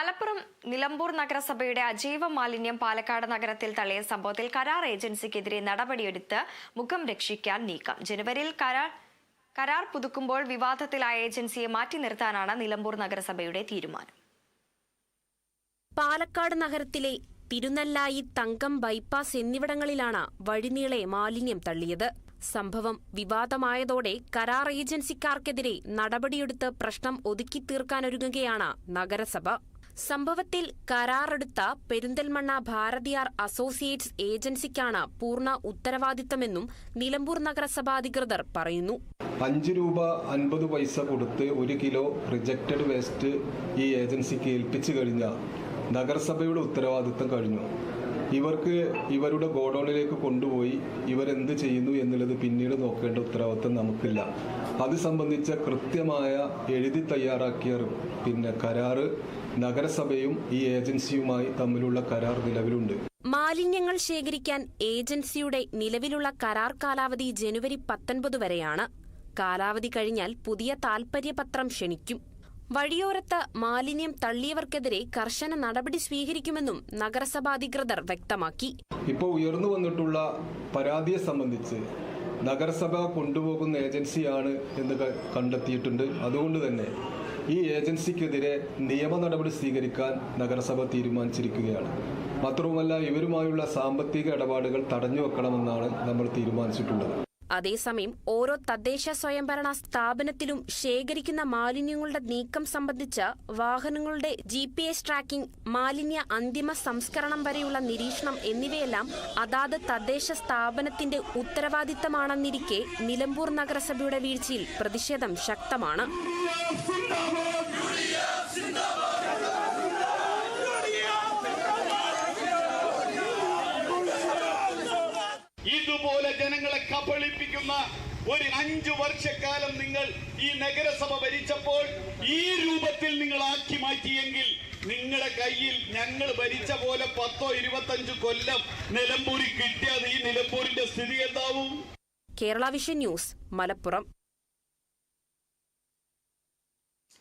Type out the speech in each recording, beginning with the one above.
മലപ്പുറം നിലമ്പൂർ നഗരസഭയുടെ അജൈവ മാലിന്യം പാലക്കാട് നഗരത്തിൽ തള്ളിയ സംഭവത്തിൽ കരാർ ഏജൻസിക്കെതിരെ നടപടിയെടുത്ത് മുഖം രക്ഷിക്കാൻ നീക്കം. ജനുവരിയിൽ കരാർ കരാർ പുതുക്കുമ്പോൾ വിവാദത്തിലായ ഏജൻസിയെ മാറ്റി നിർത്താനാണ് നിലമ്പൂർ നഗരസഭയുടെ തീരുമാനം. പാലക്കാട് നഗരത്തിലെ തിരുനെല്ലായി തങ്കം ബൈപ്പാസ് എന്നിവിടങ്ങളിലാണ് വഴിനീളെ മാലിന്യം തള്ളിയത്. സംഭവം വിവാദമായതോടെ കരാർ ഏജൻസിക്കാർക്കെതിരെ നടപടിയെടുത്ത് പ്രശ്നം ഒതുക്കി തീർക്കാനൊരുങ്ങുകയാണ് നഗരസഭ. സംഭവത്തിൽ കരാറെടുത്ത പെരിന്തൽമണ്ണ ഭാരതിയാർ അസോസിയേറ്റ്സ് ഏജൻസിക്കാണ് പൂർണ ഉത്തരവാദിത്തമെന്നും നിലമ്പൂർ നഗരസഭ അധികൃതർ പറയുന്നു. അഞ്ച് രൂപ അൻപത് പൈസ കൊടുത്ത് ഒരു കിലോ റിജക്റ്റഡ് വേസ്റ്റ് ഈ ഏജൻസിക്ക് ഏൽപ്പിച്ചു കഴിഞ്ഞാൽ നഗരസഭയുടെ ഉത്തരവാദിത്തം കഴിഞ്ഞു. ഇവർക്ക് ഇവരുടെ ഗോഡൌണിലേക്ക് കൊണ്ടുപോയി ഇവരെന്ത് ചെയ്യുന്നു എന്നുള്ളത് പിന്നീട് നോക്കേണ്ട ഉത്തരവാദിത്തം നമുക്കില്ല. അത് സംബന്ധിച്ച കൃത്യമായ എഴുതി തയ്യാറാക്കിയ പിന്നെ കരാറ് നഗരസഭയും ഈ ഏജൻസിയുമായി തമ്മിലുള്ള കരാർ നിലവിലുണ്ട്. മാലിന്യങ്ങൾ ശേഖരിക്കാൻ ഏജൻസിയുടെ നിലവിലുള്ള കരാർ കാലാവധി ജനുവരി പത്തൊൻപത് വരെയാണ്. കാലാവധി കഴിഞ്ഞാൽ പുതിയ താൽപര്യപത്രം ക്ഷണിക്കും. വഴിയോരത്ത് മാലിന്യം തള്ളിയവർക്കെതിരെ കർശന നടപടി സ്വീകരിക്കുമെന്നും നഗരസഭാധികൃതർ വ്യക്തമാക്കി. ഇപ്പോൾ ഉയർന്നു വന്നിട്ടുള്ള പരാതിയെ സംബന്ധിച്ച് നഗരസഭ കൊണ്ടുപോകുന്ന ഏജൻസിയാണ് എന്ന് കണ്ടെത്തിയിട്ടുണ്ട്. അതുകൊണ്ട് തന്നെ ഈ ഏജൻസിക്കെതിരെ നിയമ നടപടി സ്വീകരിക്കാൻ നഗരസഭ തീരുമാനിച്ചിരിക്കുകയാണ്. മാത്രവുമല്ല ഇവരുമായുള്ള സാമ്പത്തിക ഇടപാടുകൾ തടഞ്ഞു വെക്കണമെന്നാണ് നമ്മൾ തീരുമാനിച്ചിട്ടുള്ളത്. അതേസമയം ഓരോ തദ്ദേശ സ്വയംഭരണ സ്ഥാപനത്തിലും ശേഖരിക്കുന്ന മാലിന്യങ്ങളുടെ നീക്കം സംബന്ധിച്ച വാഹനങ്ങളുടെ ജി പി എസ് ട്രാക്കിംഗ് മാലിന്യ അന്തിമ സംസ്കരണം വരെയുള്ള നിരീക്ഷണം എന്നിവയെല്ലാം അതാത് തദ്ദേശ സ്ഥാപനത്തിന്റെ ഉത്തരവാദിത്തമാണെന്നിരിക്കെ നിലമ്പൂർ നഗരസഭയുടെ വീഴ്ചയിൽ പ്രതിഷേധം ശക്തമാണ്. ഇതുപോലെ ജനങ്ങളെ കബളിപ്പിക്കുന്ന ഒരു അഞ്ചു വർഷക്കാലം നിങ്ങൾ ഈ നഗരസഭ ഭരിച്ചപ്പോൾ ഈ രൂപത്തിൽ നിങ്ങൾ ആക്കി മാറ്റിയെങ്കിൽ നിങ്ങളുടെ കയ്യിൽ ഞങ്ങൾ ഭരിച്ച പോലെ പത്തോ ഇരുപത്തഞ്ചു കൊല്ലം നിലമ്പൂരിൽ കിട്ടിയത് ഈ നിലമ്പൂരിന്റെ സ്ഥിതി എന്താവും? Kerala vision news Malappuram.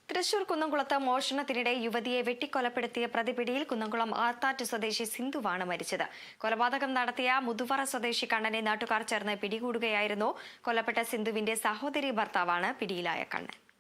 Thrissur കുന്നംകുളത്ത് മോഷണത്തിനിടെ യുവതിയെ വെട്ടിക്കൊലപ്പെടുത്തിയ പ്രതിപിടിയിൽ കുന്നംകുളം ആർത്താറ്റ് സ്വദേശി സിന്ധുവാണ് മരിച്ചത്. കൊലപാതകം നടത്തിയ മുതുവറ സ്വദേശി കണ്ണനെ നാട്ടുകാർ ചേർന്ന് പിടികൂടുകയായിരുന്നു. കൊല്ലപ്പെട്ട സിന്ധുവിന്റെ സഹോദരി ഭർത്താവാണ് പിടിയിലായ കണ്ണൻ.